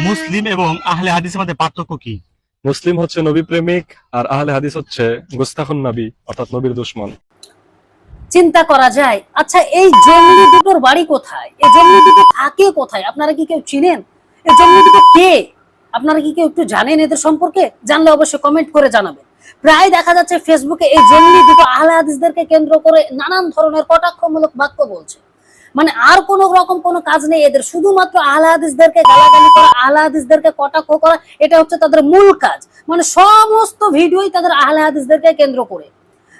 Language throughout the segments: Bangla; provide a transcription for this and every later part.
মুসলিম এবং আহলে হাদিসের মধ্যে পার্থক্য কি? মুসলিম হচ্ছে নবী প্রেমিক আর আহলে হাদিস হচ্ছে গোস্তাখন নবী অর্থাৎ নবীর দুশ্মন। চিন্তা করা যায় আচ্ছা এই জঙ্গলি দুটোর বাড়ি কোথায়? এই জঙ্গলি দুটো থাকে কোথায়? আপনারা কি কেউ চিনেন? এই জঙ্গলি দুটো কে? আপনারা কি কেউ একটু জানেন এদের সম্পর্কে? জানলে অবশ্যই কমেন্ট করে জানাবেন। প্রায় দেখা যাচ্ছে ফেসবুকে এই জঙ্গলি দুটো আহলে হাদিসদেরকে কেন্দ্র করে নানান ধরনের কটাক্ষমূলক বাক্য বলছে। মানে আর কোন রকম কোনো কাজ নেই এদের। শুধুমাত্র আহলে গালাগালি করা আহলে কটাক্ষ করা, এটা হচ্ছে তাদের মূল কাজ। মানে সমস্ত ভিডিওই তাদের আহলে হাদিসদেরকে কেন্দ্র করে।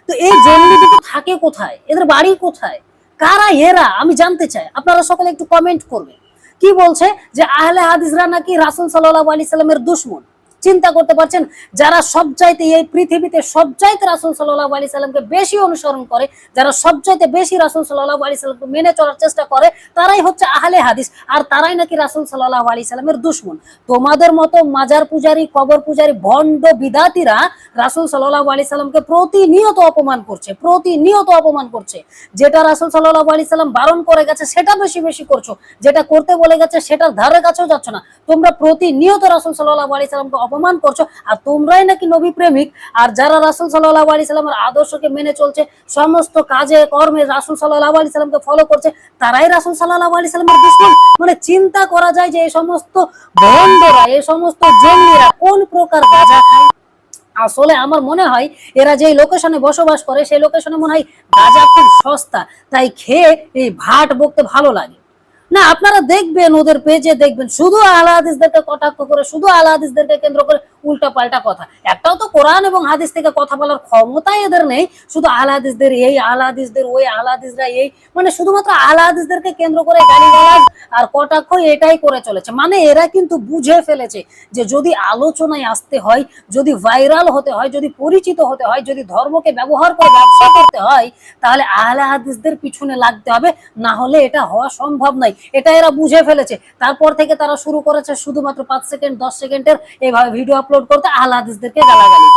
তো এই দুটো থাকে কোথায়? এদের বাড়ি কোথায়? কারা এরা? আমি জানতে চাই। আপনারা সকলে একটু কমেন্ট করবেন। কি বলছে? যে আহলে হাদিসরা নাকি রাসুল সাল্লাহ আলি সাল্লামের দুশ্মন। চিন্তা করতে পারছেন? যারা সব চাইতে এই পৃথিবীতে সব চাইতে রাসুল সাল্লাহ আলি সাল্লামকে বেশি অনুসরণ করে, যারা সব চাইতে বেশি রাসুল সাল্লাহ আলি সাল্লামকে মেনে চলার চেষ্টা করে, তারাই হচ্ছে আহলে হাদিস। আর তারাই নাকি রাসুল সাল্লাহ আলি সাল্লামের দুশ্মন। তোমাদের মতো মাজার পূজারী, কবর পূজারী, ভণ্ড বিদাতিরা রাসুল সাল্লাহ আলি সাল্লামকে প্রতিনিয়ত অপমান করছে, প্রতিনিয়ত অপমান করছে। যেটা রাসুল সাল্লাহ আলি সাল্লাম বারণ করে গেছে, সেটা বেশি বেশি করছ। যেটা করতে বলে গেছে, সেটার ধারে কাছেও যাচ্ছ না। তোমরা প্রতিনিয়ত রাসুল সাল্লাহ আলি সাল্লামকে অপমান করছ, আর তোমরাই নাকি নবী প্রেমিক। আর যারা রাসুল সাল্লাহ আলি সাল্লামের আদর্শকে মেনে চলছে, সমস্ত কাজে, কর্মে রাসুল সাল্লাহ আলি সাল্লামকে ফলো করছে, তারাই রাসুল সাল্লাহ আলি সাল্লামের দুশ্মন। মানে চিন্তা করা যায় যে এই সমস্ত ভণ্ডরা এই সমস্ত জঙ্গিরা কোন প্রকার গাঁজা খায়? আসলে আমার মনে হয় এরা যে লোকেশনে বসবাস করে, সেই লোকেশনে মনে হয় গাঁজা খুব সস্তা। তাই খেয়ে এই ভাট বকতে ভালো লাগে। না, আপনারা দেখবেন, ওদের পেজে দেখবেন, শুধু আলা হাদিসদেরকে কটাক্ষ করে, শুধু আলা হাদিসদেরকে কেন্দ্র করে উল্টা পাল্টা কথা। একটাও তো কোরআন এবং হাদিস থেকে কথা বলার ক্ষমতাই এদের নেই। শুধু আলা হাদিসদের এই, আলা হাদিসদের ওই, আলা হাদিসরা এই। মানে শুধুমাত্র আলা হাদিসদেরকে কেন্দ্র করে গালিগালাজ আর কটাক্ষ এটাই করে চলেছে। মানে এরা কিন্তু বুঝে ফেলেছে যে যদি আলোচনায় আসতে হয়, যদি ভাইরাল হতে হয়, যদি পরিচিত হতে হয়, যদি ধর্মকে ব্যবহার করে ব্যবসা করতে হয়, তাহলে আহলে হাদিসদের পিছনে লাগতে হবে। না হলে এটা হওয়া সম্ভব নয়। এটা এরা বুঝে ফেলেছে। তারপর থেকে তারা শুরু করেছে শুধুমাত্র পাঁচ সেকেন্ড, দশ সেকেন্ডের এইভাবে ভিডিও আপলোড করতে আহ্লাদিসদেরকে গালাগালি।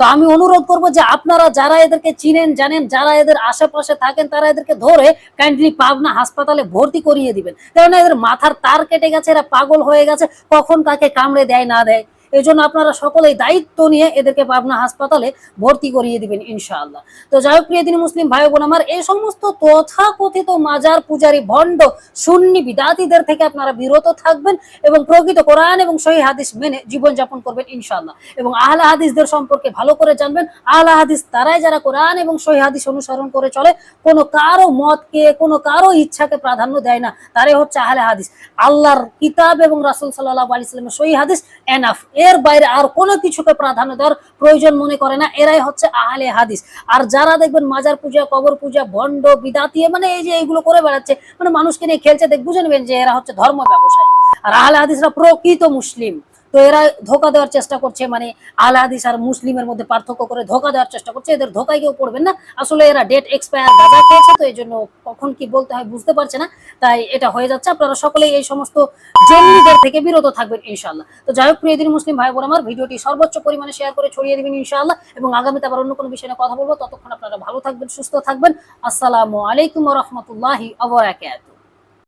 তো আমি অনুরোধ করব যে আপনারা যারা এদেরকে চিনেন, জানেন, যারা এদের আশেপাশে থাকেন, তারা এদেরকে ধরে কাইন্ডলি পাবনা হাসপাতালে ভর্তি করিয়ে দিবেন। কেননা এদের মাথার তার কেটে গেছে, এরা পাগল হয়ে গেছে, কখন তাকে কামড়ে দেয় না দেয়। এই জন্য আপনারা সকলেই দায়িত্ব নিয়ে এদেরকে পাবনা হাসপাতালে ভর্তি করিয়ে দিবেন, ইনশাআল্লাহ। তো যাই হোক, প্রিয় মুসলিম ভাই বোন আমার এই সমস্ত তথাকথিত মাজার পূজারী ভণ্ড সুন্নি বিদাতিদের থেকে আপনারা বিরত থাকবেন এবং প্রকৃত কোরআন এবং সহি হাদিস মেনে জীবনযাপন করবেন, ইনশাআল্লাহ। এবং আহলা হাদিসদের সম্পর্কে ভালো করে জানবেন। আহলা হাদিস তারাই যারা কোরআন এবং সহি হাদিস অনুসরণ করে চলে, কোনো কারও মতকে, কোনো কারও ইচ্ছাকে প্রাধান্য দেয় না। তারাই হচ্ছে আহলে হাদিস। আল্লাহর কিতাব এবং রাসুল সাল্লাহ আলি সাল্লামের সহি হাদিস এনাফ এর বাইরে আর কোনো কিছুকে প্রাধান্য দেওয়ার প্রয়োজন মনে করে না। এরাই হচ্ছে আহলে হাদিস। আর যারা দেখবেন মাজার পূজা, কবর পূজা, ভণ্ড বিদাতিয়ে মানে এই যে এইগুলো করে বেড়াচ্ছে মানে মানুষকে নিয়ে খেলছে, দেখ বুঝে নেবেন যে এরা হচ্ছে ধর্ম ব্যবসায়ী। আর আহলে হাদিসরা প্রকৃত মুসলিম। তো এরা ধোকা দেওয়ার চেষ্টা করছে মানে আহলে হাদিস আর মুসলিমের মধ্যে পার্থক্য করে ধোকা দেওয়ার চেষ্টা করছে, এদের ধোকায় কেউ পড়বেন না। আসলে এরা ডেট এক্সপায়ার গাঁজা খেয়েছে তো এই জন্য কখন কি বলতে হয় বুঝতে পারছে না, তাই এটা হয়ে যাচ্ছে। আপনারা সকলেই এই সমস্ত জঙ্গিদের থেকে বিরত থাকবেন ইনশাল্লাহ তো যাই হোক, প্রিয় দিন মুসলিম ভাই বোন আমার, ভিডিওটি সর্বোচ্চ পরিমাণে শেয়ার করে ছড়িয়ে দিবেন, ইনশাআল্লাহ। এবং আগামীতে আবার অন্য কোনো বিষয়ে কথা বলব। ততক্ষণ আপনারা ভালো থাকবেন, সুস্থ থাকবেন। আসসালামু আলাইকুম রহমতুল্লাহি আবরাকাতুহ